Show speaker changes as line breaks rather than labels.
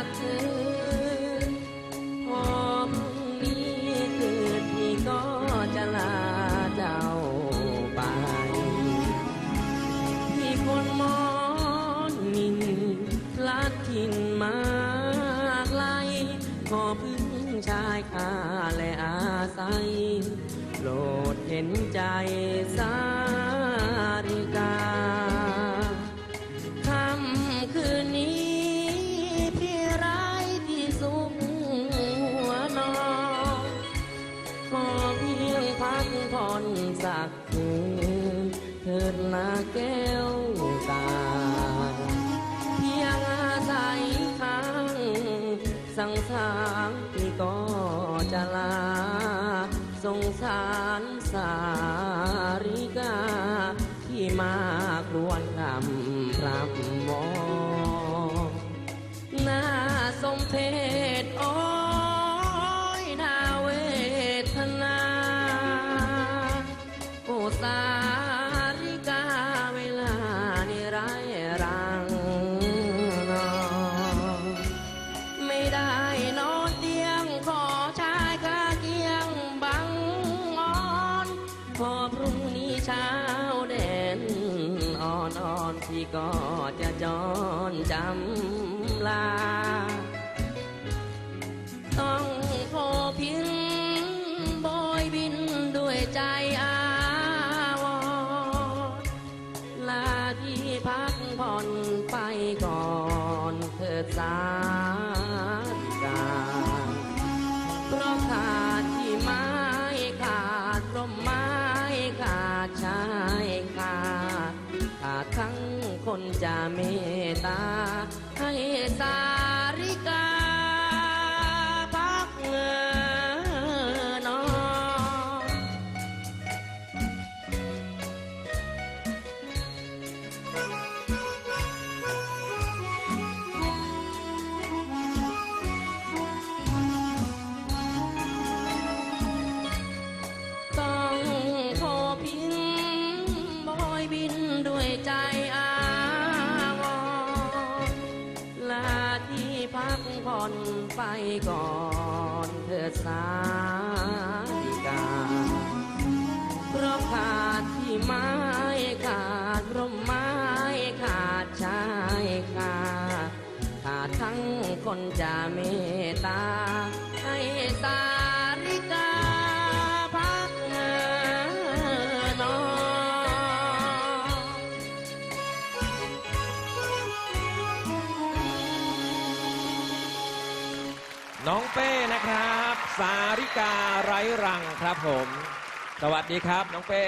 จากเธอ พอพรุ่งนี้เกิทีก็จะลาเจ้าไปที่คนมองมินลาดทินมาไกลขอพึ่งชายคาและอาศัยโหลดเห็นใจสา ขอเพียงพักผ่อนสักคืนเถิดนาแก้วตา เพียงอาศัยค้างสังสารพี่ก็จะลา สงสารสาริกา ที่มาครวญคำพรำมองน่าสมเพ พี่ก็จะจอนจำลา เมตตา ผ่อนไปก่อนเถิดสาริกา เพราะขาดที่ไม้ขาดร่มไม้ขาดชายขาดขาดทั้งคนจะเมตตา
น้องเป้นะครับ สาริกาไร้รังครับผม สวัสดีครับน้องเป้